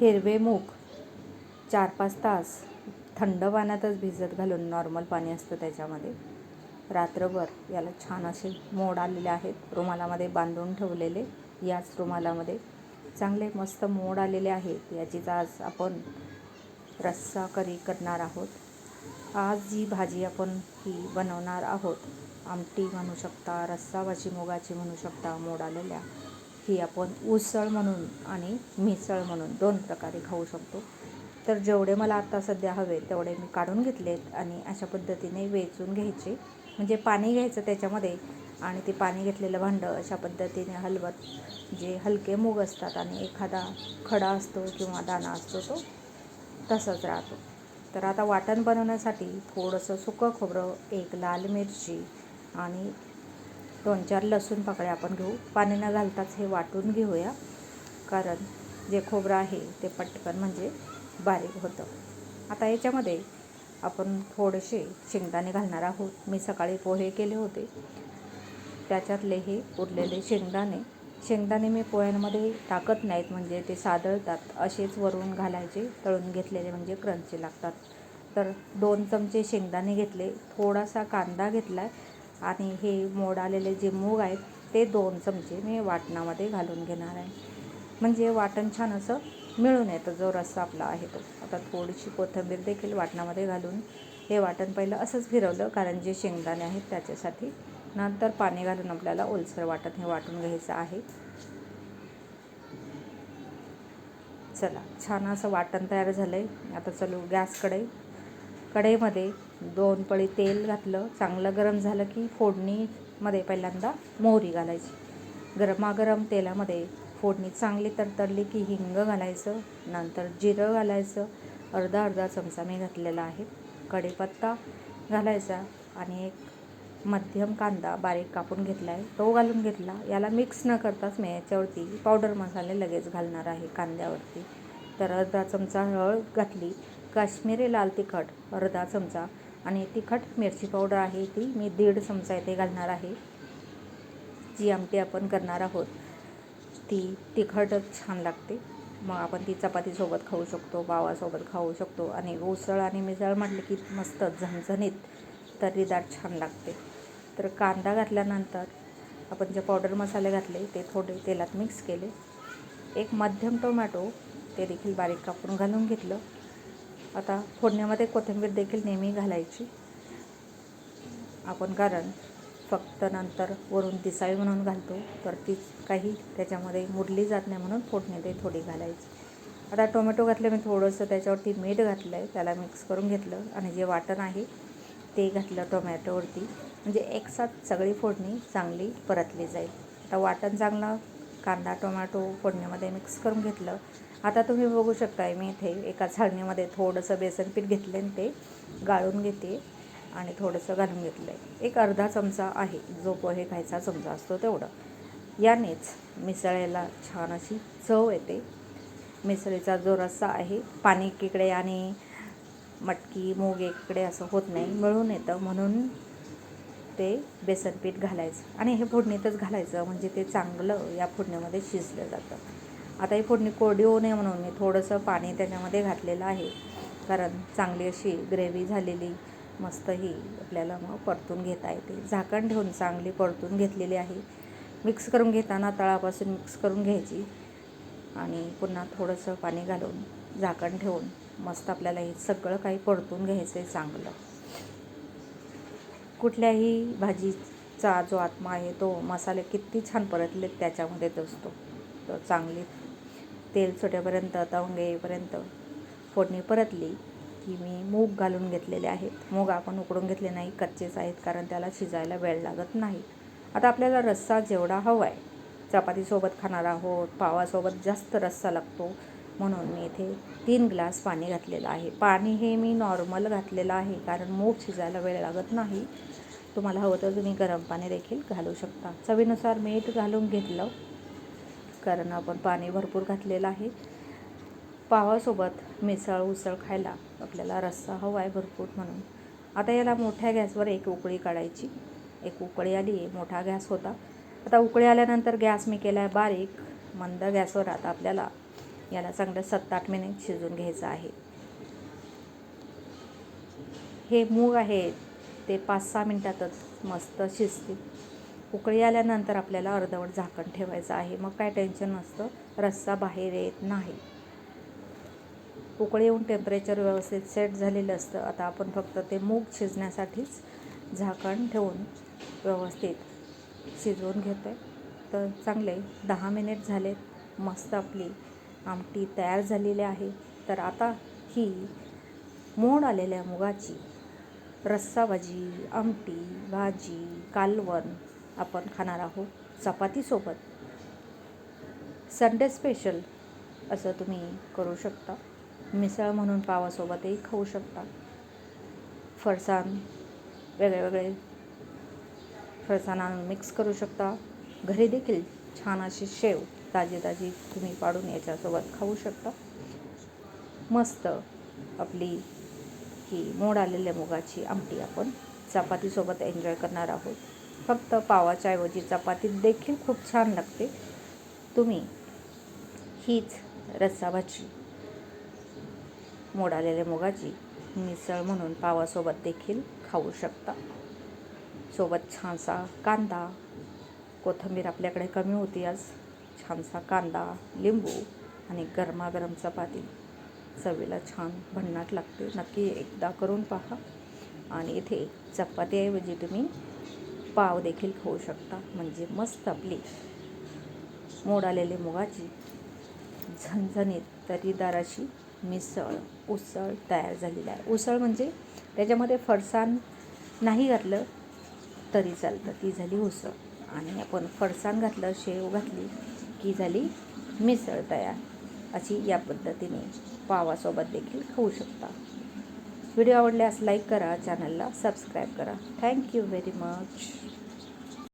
हिरवे मूग चार पाच तास थंड पाण्यातच भिजत घालून नॉर्मल पाणी असतं त्याच्यामध्ये. रात्रभर याला छान असे मोड आलेले आहेत. रुमालामध्ये बांधून ठेवलेले याच रुमालामध्ये चांगले मस्त मोड आलेले आहेत. याचीच आज आपण रस्सा करी करणार आहोत. आज जी भाजी आपण ही बनवणार आहोत आमटी म्हणू शकता रस्सा भाजी मुगाची म्हणू शकता मोड आलेल्या ही आपण उसळ म्हणून आणि मिसळ म्हणून दोन प्रकारे खाऊ शकतो. तर जेवढे मला आत्ता सध्या हवे तेवढे मी काढून घेतलेत आणि अशा पद्धतीने वेचून घ्यायचे. म्हणजे पाणी घ्यायचं त्याच्यामध्ये आणि ते पाणी घेतलेलं भांडं अशा पद्धतीने हलवत जे हलके मूग असतात आणि एखादा खडा असतो किंवा दाणा असतो तो तसंच राहतो. तर आता वाटण बनवण्यासाठी थोडंसं सुकं खोबरं एक लाल मिरची आणि दोन चार लसूण पाकळ्या आपण घेऊ. पाणी न घालताच हे वाटून घेऊया. कारण जे खोबरं आहे ते पटकन म्हणजे बारीक होतं. आता याच्यामध्ये आपण थोडेसे शेंगदाणे घालणार आहोत. मी सकाळी पोहे केले होते. त्याच्यातले हे उरलेले शेंगदाणे. शेंगदाणे मी पोह्यांमध्ये टाकत नाहीत म्हणजे ते सादळतात. असेच वरून घालायचे तळून घेतलेले म्हणजे क्रंची लागतात. तर दोन चमचे शेंगदाणे घेतले. थोडासा कांदा घेतला आहे आणि हे मोड आलेले जे मूग आहेत ते दोन चमचे मी वाटणामध्ये घालून घेणार आहे. म्हणजे वाटण छान असं मिळून येतं जो रस्सा आपला आहे तो. आता थोडीशी कोथिंबीर देखील वाटणामध्ये घालून हे वाटण पहिलं असंच फिरवलं कारण जे शेंगदाणे आहेत त्याच्यासाठी नंतर पाणी घालून आपल्याला ओलसर वाटण हे वाटून घ्यायचं आहे. चला छान असं वाटण तयार झालं आहे आता चलू गॅसकडे. कढईमध्ये दोन पळी तेल घातलं चांगलं गरम झालं की फोडणीमध्ये पहिल्यांदा मोहरी घालायची. गरमागरम तेलामध्ये फोडणी चांगली तरतडली की हिंग घालायचं नंतर जिरं घालायचं. अर्धा अर्धा चमचा मी घातलेला आहे. कढीपत्ता घालायचा आणि एक मध्यम कांदा बारीक कापून घेतला आहे तो घालून घेतला. याला मिक्स न करताच मी याच्यावरती पावडर मसाले लगेच घालणार आहे कांद्यावरती. तर अर्धा चमचा हळद घातली. काश्मीरी लाल तिखट अर्धा चमचा आणि तिखट मिरची पावडर आहे ती मी दीड चमचा इथे घालणार आहे. जी आमटी आपण करणार आहोत ती तिखट छान लागते. मग आपण ती चपातीसोबत खाऊ शकतो बावासोबत खाऊ शकतो आणि उसळ आणि मिसळ म्हटलं की मस्त झणझणीत तर्रीदार छान लागते. तर कांदा घातल्यानंतर आपण जे पावडर मसाले घातले ते थोडे तेलात मिक्स केले. एक मध्यम टोमॅटो ते देखील बारीक कापून घालून घेतलं. आता फोडण्यामध्ये कोथिंबीर देखील नेहमी घालायची. आपण कारण फक्त नंतर वरून दिसावी म्हणून घालतो तर ती काही त्याच्यामध्ये मुरली जात नाही म्हणून फोडणी ते थोडी घालायची. आता टोमॅटो घातलं मी थोडंसं त्याच्यावरती मीठ घातलं आहे त्याला मिक्स करून घेतलं आणि जे वाटण आहे ते घातलं टोमॅटोवरती. म्हणजे एकसाथ सगळी फोडणी चांगली परतली जाईल. आता वाटण चांगलं कांदा टोमॅटो फोडणीमध्ये मिक्स करून घेतलं आता तुम्ही बघू शकताय मी इथे एका छाळणीमध्ये थोडंसं बेसन पीठ घेतलं आणि ते गाळून घेते आणि थोडंसं घालून घेतलं आहे एक अर्धा चमचा आहे जो पोहे खायचा चमचा असतो तेवढं. यानेच मिसळेला छान अशी चव येते. मिसळीचा जो रस्सा आहे पाणी एकीकडे आणि मटकी मूग एकीकडे असं होत नाही मिळून येतं. म्हणून ते बेसन पीठ घालायचं. आणि हे फोडणीतच घालायचं म्हणजे ते चांगलं या फोडणीमध्ये शिजलं जातं. आता ही फोडणी कोरडी होऊ नये म्हणून मी थोडंसं पाणी त्याच्यामध्ये घातलेलं आहे. कारण चांगली अशी ग्रेव्ही झालेली मस्त ही आपल्याला मग परतून घेता येते. झाकण ठेवून चांगली परतून घेतलेली आहे. मिक्स करून घेताना तळापासून मिक्स करून घ्यायची आणि पुन्हा थोडंसं पाणी घालून झाकण ठेवून मस्त आपल्याला हे सगळं काही परतून घ्यायचं आहे चांगलं. कुठल्याही भाजीचा जो आत्मा आहे तो मसाले किती छान परतले त्याच्यामध्येच असतो तर चांगली तेल सुटेपर्यंत तवंग येईपर्यंत फोडणी परतली की मी मूग घालून घेतलेले आहेत. मूग आपण उकडून घेतले नाही कच्चेच आहेत कारण त्याला शिजायला वेळ लागत नाही. आता आपल्याला रस्सा जेवढा हवा आहे चपातीसोबत खाणार आहोत पावासोबत जास्त रस्सा लागतो म्हणून मी इथे तीन ग्लास पाणी घातलेलं आहे. पाणी हे मी नॉर्मल घातलेलं आहे कारण मूग शिजायला वेळ लागत नाही. तुम्हाला हवं तर तुम्ही गरम पाणी देखील घालू शकता. चवीनुसार मीठ घालून घेतलं कारण आपण पाणी भरपूर घातलेलं आहे. पावासोबत मिसळ उसळ खायला आपल्याला रस्सा हवा आहे भरपूर म्हणून. आता याला मोठ्या गॅसवर एक उकळी काढायची. एक उकळी आली आहे मोठा गॅस होता. आता उकळी आल्यानंतर गॅस मी केला आहे बारीक. मंद गॅसवर आता आपल्याला याला चांगलं सात आठ मिनिट शिजून घ्यायचं आहे. हे मूग आहे ते पाच सहा मिनटातच मस्त शिजते उकळी आल्यानंतर आपल्याला अर्धवट झाकण ठेवायचं आहे. मग काय टेन्शन नसतं. रस्सा बाहेर येत नाही. उकळी येऊन टेम्परेचर व्यवस्थित सेट झालेलं असतं. आता आपण फक्त ते मूग शिजण्यासाठीच झाकण ठेवून व्यवस्थित शिजवून घेतो आहे तर चांगले दहा मिनिट झालेत. मस्त आपली आमटी तयार झालेली आहे. तर आता ही मोड आलेल्या मुगाची रस्सा भाजी आमटी भाजी कालवण आपण खाणार आहोत चपातीसोबत संडे स्पेशल असं तुम्ही करू शकता. मिसळ म्हणून पावासोबतही खाऊ शकता. फरसाण वेगळे वेगळे फरसाण आणून मिक्स करू शकता. घरी देखील छान अशी शेव ताजी ताजी तुम्ही पाडून याच्यासोबत खाऊ शकता. मस्त आपली ही मोड आलेल्या मुगाची आमटी आपण चपातीसोबत एन्जॉय करणार आहोत. फक्त पावाच्या ऐवजी चपातीत देखील खूप छान लागते. तुम्ही हीच रस्साभाजी मोड आलेल्या मुगाची मिसळ म्हणून पावासोबत देखील खाऊ शकता. सोबत छानसा कांदा. कोथिंबीर आपल्याकडे कमी होती आज. छानसा कांदा लिंबू आणि गरमागरम चपाती. चवीला छान भन्नाट लागते. नक्की एकदा करून पहा. आणि इथे चपातीऐवजी तुम्ही पाव देखील खाऊ शकता. म्हणजे मस्त आपली मोड आलेली मुगाची झणझणीत तरीदार अशी मिसळ उसळ तयार झालेली आहे. उसळ म्हणजे त्याच्यामध्ये फरसाण नाही घातलं तरी चालतं. ती झाली उसळ. आणि आपण फरसाण घातलं शेव घातली की झाली मिसळ तयार. अशी या पद्धतीने पावासोबत देखील खाऊ शकता. व्हिडिओ आवडल्यास लाईक करा चॅनलला सबस्क्राईब करा. Thank you very much.